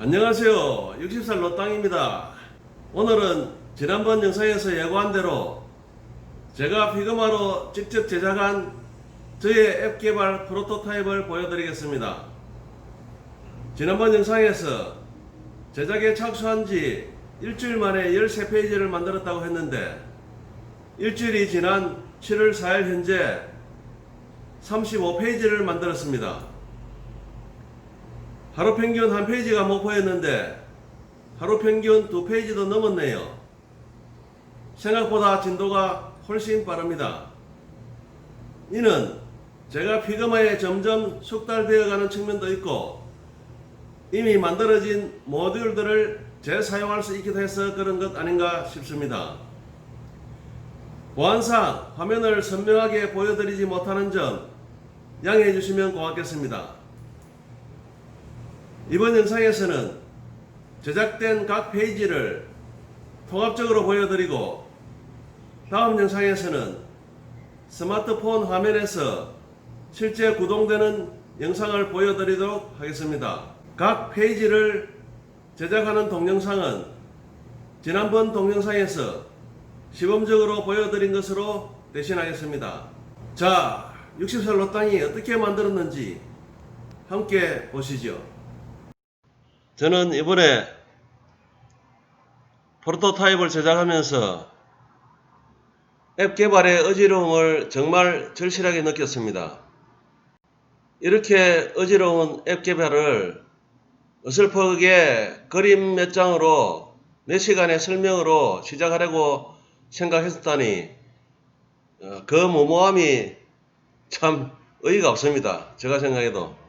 안녕하세요. 60살 노땅입니다. 오늘은 지난번 영상에서 예고한 대로 제가 피그마로 직접 제작한 저의 앱 개발 프로토타입을 보여드리겠습니다. 지난번 영상에서 제작에 착수한 지 일주일 만에 13페이지를 만들었다고 했는데 일주일이 지난 7월 4일 현재 35페이지를 만들었습니다. 하루 평균 한 페이지가 목표였는데 하루 평균 두 페이지도 넘었네요. 생각보다 진도가 훨씬 빠릅니다. 이는 제가 피그마에 점점 숙달되어 가는 측면도 있고 이미 만들어진 모듈들을 재사용할 수 있기도 해서 그런 것 아닌가 싶습니다. 보안상 화면을 선명하게 보여드리지 못하는 점 양해해 주시면 고맙겠습니다. 이번 영상에서는 제작된 각 페이지를 통합적으로 보여드리고 다음 영상에서는 스마트폰 화면에서 실제 구동되는 영상을 보여드리도록 하겠습니다. 각 페이지를 제작하는 동영상은 지난번 동영상에서 시범적으로 보여드린 것으로 대신하겠습니다. 자, 60살 노땅이 어떻게 만들었는지 함께 보시죠. 저는 이번에 프로토타입을 제작하면서 앱 개발의 어지러움을 정말 절실하게 느꼈습니다. 이렇게 어지러운 앱 개발을 어설프게 그림 몇 장으로 4시간의 설명으로 시작하려고 생각했다니 어, 그 무모함이 참 의의가 없습니다. 제가 생각해도.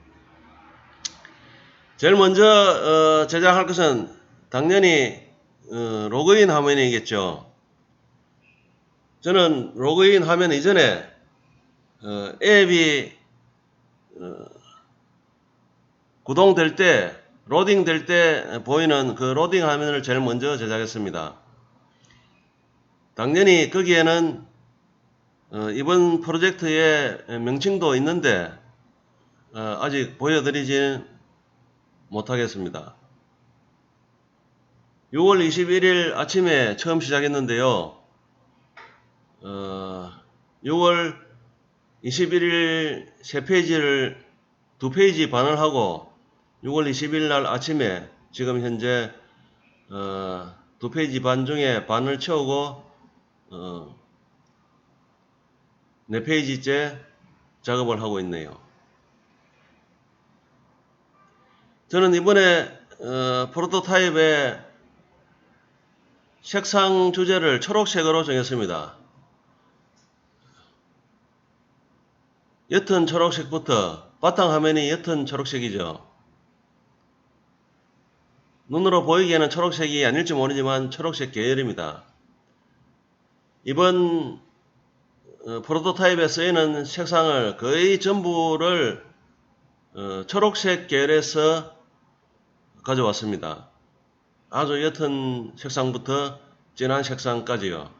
제일 먼저 어, 제작할 것은 당연히 어, 로그인 화면이겠죠. 저는 로그인 화면 이전에 어, 앱이 어, 구동될 때 로딩 될 때 보이는 그 로딩 화면을 제일 먼저 제작했습니다. 당연히 거기에는 어, 이번 프로젝트의 명칭도 있는데 어, 아직 보여드리지 못하겠습니다. 6월 21일 아침에 처음 시작했는데요. 어, 6월 21일 세 페이지를 두 페이지 반을 하고 6월 20일 날 아침에 지금 현재 어, 두 페이지 반 중에 반을 채우고 어, 네 페이지째 작업을 하고 있네요. 저는 이번에 어, 프로토타입의 색상 주제를 초록색으로 정했습니다. 옅은 초록색부터 바탕화면이 옅은 초록색이죠. 눈으로 보이기에는 초록색이 아닐지 모르지만 초록색 계열입니다. 이번 어, 프로토타입에 쓰이는 색상을 거의 전부를 어, 초록색 계열에서 가져왔습니다. 아주 옅은 색상부터 진한 색상까지요.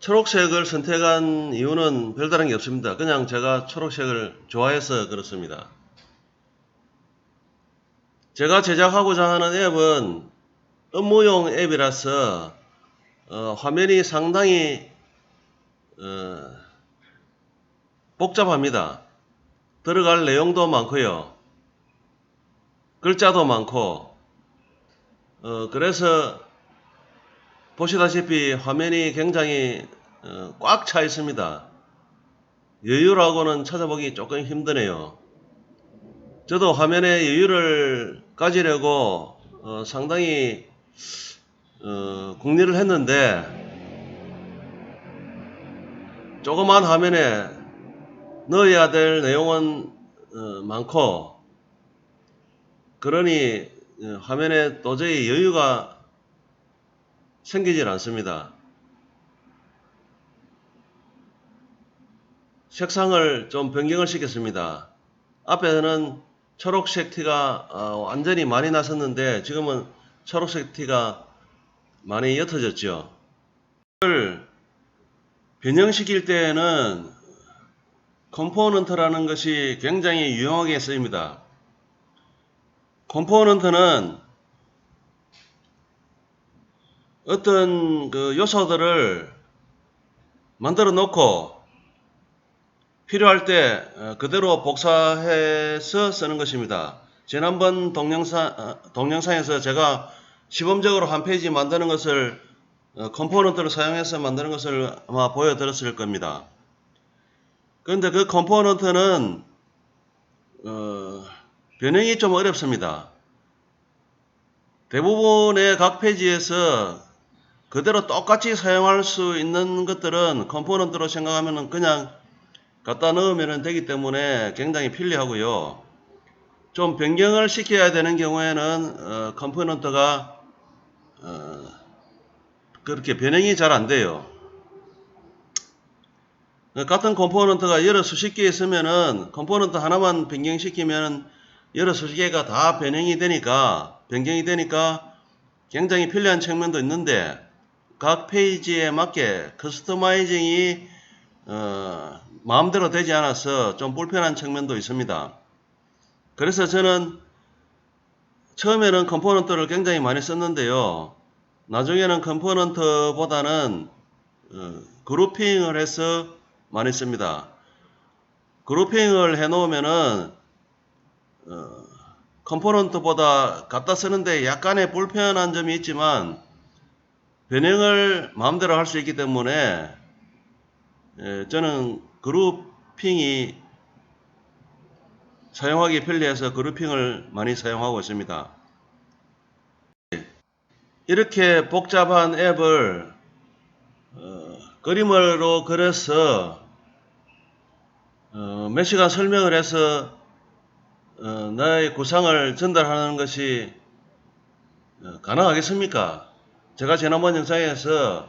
초록색을 선택한 이유는 별다른 게 없습니다. 그냥 제가 초록색을 좋아해서 그렇습니다. 제가 제작하고자 하는 앱은 업무용 앱이라서 어, 화면이 상당히 어, 복잡합니다. 들어갈 내용도 많고요. 글자도 많고 어, 그래서 보시다시피 화면이 굉장히 어, 꽉차 있습니다. 여유라고는 찾아보기 조금 힘드네요. 저도 화면에 여유를 가지려고 어, 상당히 어, 궁리를 했는데 조그만 화면에 넣어야 될 내용은 어, 많고 그러니 어, 화면에 도저히 여유가 생기질 않습니다. 색상을 좀 변경을 시켰습니다. 앞에는 초록색 티가 어, 완전히 많이 났었는데 지금은 초록색 티가 많이 옅어졌죠. 이걸 변형시킬 때에는 컴포넌트라는 것이 굉장히 유용하게 쓰입니다. 컴포넌트는 어떤 그 요소들을 만들어 놓고 필요할 때 어, 그대로 복사해서 쓰는 것입니다. 지난번 동영상, 어, 동영상에서 제가 시범적으로 한 페이지 만드는 것을 어, 컴포넌트를 사용해서 만드는 것을 아마 보여드렸을 겁니다. 그런데 그 컴포넌트는 어, 변형이 좀 어렵습니다. 대부분의 각 페이지에서 그대로 똑같이 사용할 수 있는 것들은 컴포넌트로 생각하면 그냥 갖다 넣으면 되기 때문에 굉장히 편리하고요. 좀 변경을 시켜야 되는 경우에는 어, 컴포넌트가 어, 그렇게 변형이 잘 안 돼요. 같은 컴포넌트가 여러 수십 개 있으면은 컴포넌트 하나만 변경시키면 여러 수십 개가 다 변형이 되니까 변경이 되니까 굉장히 편리한 측면도 있는데 각 페이지에 맞게 커스터마이징이 어, 마음대로 되지 않아서 좀 불편한 측면도 있습니다. 그래서 저는 처음에는 컴포넌트를 굉장히 많이 썼는데요. 나중에는 컴포넌트보다는 어, 그룹핑을 해서 많이 씁니다. 그룹핑을 해 놓으면은 어, 컴포넌트보다 갖다 쓰는데 약간의 불편한 점이 있지만 변형을 마음대로 할 수 있기 때문에 예, 저는 그룹핑이 사용하기 편리해서 그룹핑을 많이 사용하고 있습니다. 이렇게 복잡한 앱을 어, 그림으로 그려서 어, 몇 시간 설명을 해서 어, 나의 구상을 전달하는 것이 어, 가능하겠습니까? 제가 지난번 영상에서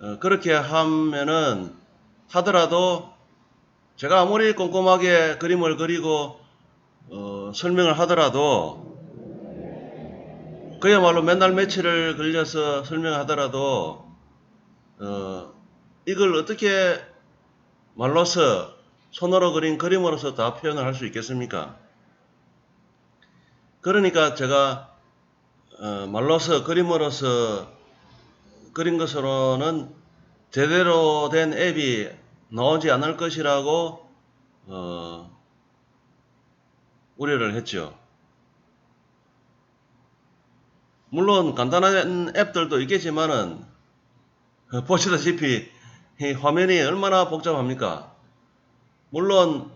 어, 그렇게 하면은 하더라도 제가 아무리 꼼꼼하게 그림을 그리고 어, 설명을 하더라도 그야말로 맨날 며칠을 걸려서 설명하더라도 어, 이걸 어떻게 말로서 손으로 그린 그림으로서 다 표현을 할 수 있겠습니까? 그러니까 제가 어, 말로서 그림으로서 그린 것으로는 제대로 된 앱이 나오지 않을 것이라고 어, 우려를 했죠. 물론 간단한 앱들도 있겠지만은 어, 보시다시피 이 화면이 얼마나 복잡합니까? 물론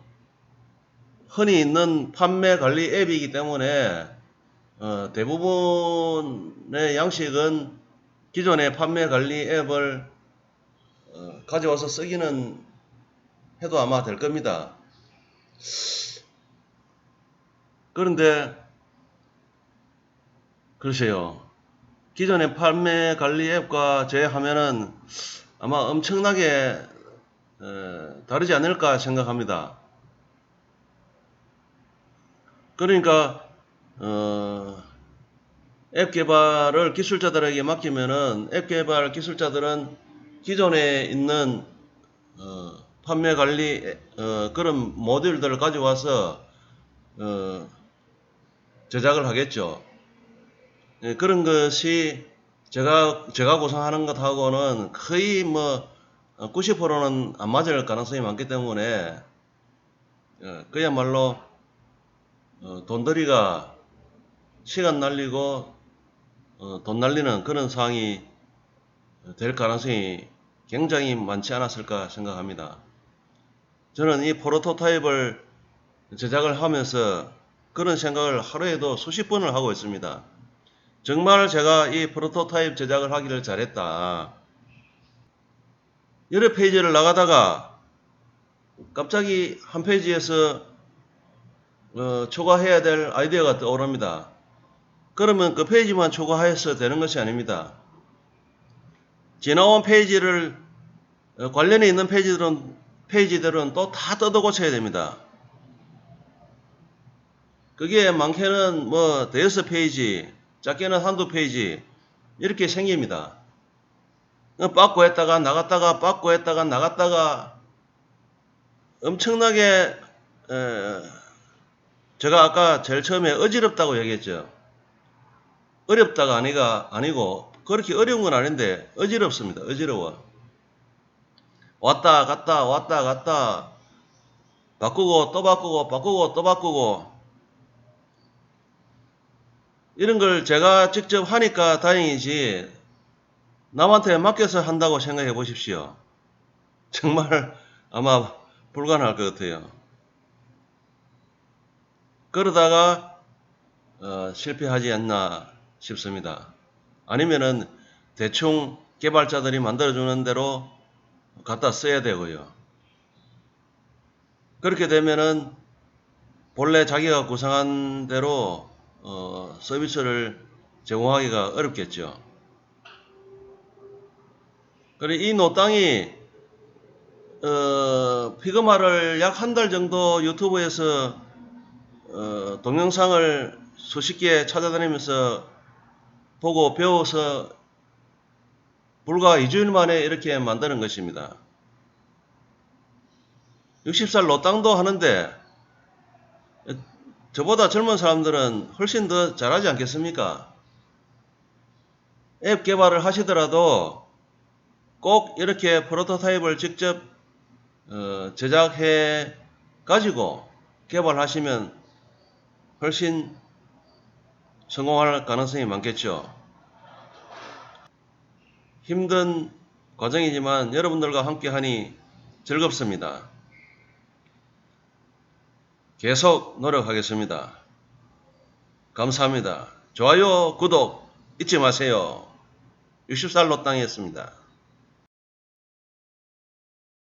흔히 있는 판매 관리 앱이기 때문에 어, 대부분의 양식은 기존의 판매 관리 앱을 어, 가져와서 쓰기는 해도 아마 될 겁니다. 그런데 글쎄요. 기존의 판매 관리 앱과 제하면은 아마 엄청나게 에, 다르지 않을까 생각합니다. 그러니까 어, 앱 개발을 기술자들에게 맡기면은 앱 개발 기술자들은 기존에 있는 어, 판매 관리 어, 그런 모듈들을 가져와서 어, 제작을 하겠죠. 예, 그런 것이 제가 제가 구상하는 것하고는 거의 뭐 90%는 안 맞을 가능성이 많기 때문에 어, 그야말로 어, 돈벌이가 시간 날리고 어, 돈 날리는 그런 상황이 될 가능성이 굉장히 많지 않았을까 생각합니다. 저는 이 프로토타입을 제작을 하면서 그런 생각을 하루에도 수십 번을 하고 있습니다. 정말 제가 이 프로토타입 제작을 하기를 잘했다. 여러 페이지를 나가다가 갑자기 한 페이지에서 어, 초과해야 될 아이디어가 떠오릅니다. 그러면 그 페이지만 초과해서 되는 것이 아닙니다. 지나온 페이지를 어, 관련해 있는 페이지들은 페이지들은 또 다 뜯어 고쳐야 됩니다. 그게 많게는 뭐 대여섯 페이지, 작게는 한두 페이지 이렇게 생깁니다. 빠꾸 했다가 나갔다가 빠꾸 했다가 나갔다가 엄청나게 에, 제가 아까 제일 처음에 어지럽다고 얘기했죠. 어렵다가 아니가 아니고 그렇게 어려운 건 아닌데 어지럽습니다. 어지러워. 왔다 갔다 왔다 갔다 바꾸고 또 바꾸고 바꾸고 또 바꾸고 이런 걸 제가 직접 하니까 다행이지 남한테 맡겨서 한다고 생각해 보십시오. 정말 아마 불가능할 것 같아요. 그러다가 어, 실패하지 않나 싶습니다. 아니면은 대충 개발자들이 만들어주는 대로 갖다 써야 되고요. 그렇게 되면은 본래 자기가 구상한 대로 어, 서비스를 제공하기가 어렵겠죠. 그리고 이 노땅이 어, 피그마를 약 한 달 정도 유튜브에서 어, 동영상을 수십 개 찾아다니면서 보고 배워서 불과 2주일 만에 이렇게 만드는 것입니다. 60살 노땅도 하는데 저보다 젊은 사람들은 훨씬 더 잘하지 않겠습니까? 앱 개발을 하시더라도 꼭 이렇게 프로토타입을 직접 어, 제작해 가지고 개발하시면 훨씬 성공할 가능성이 많겠죠. 힘든 과정이지만 여러분들과 함께 하니 즐겁습니다. 계속 노력하겠습니다. 감사합니다. 좋아요, 구독 잊지 마세요. 60살 노땅이었습니다.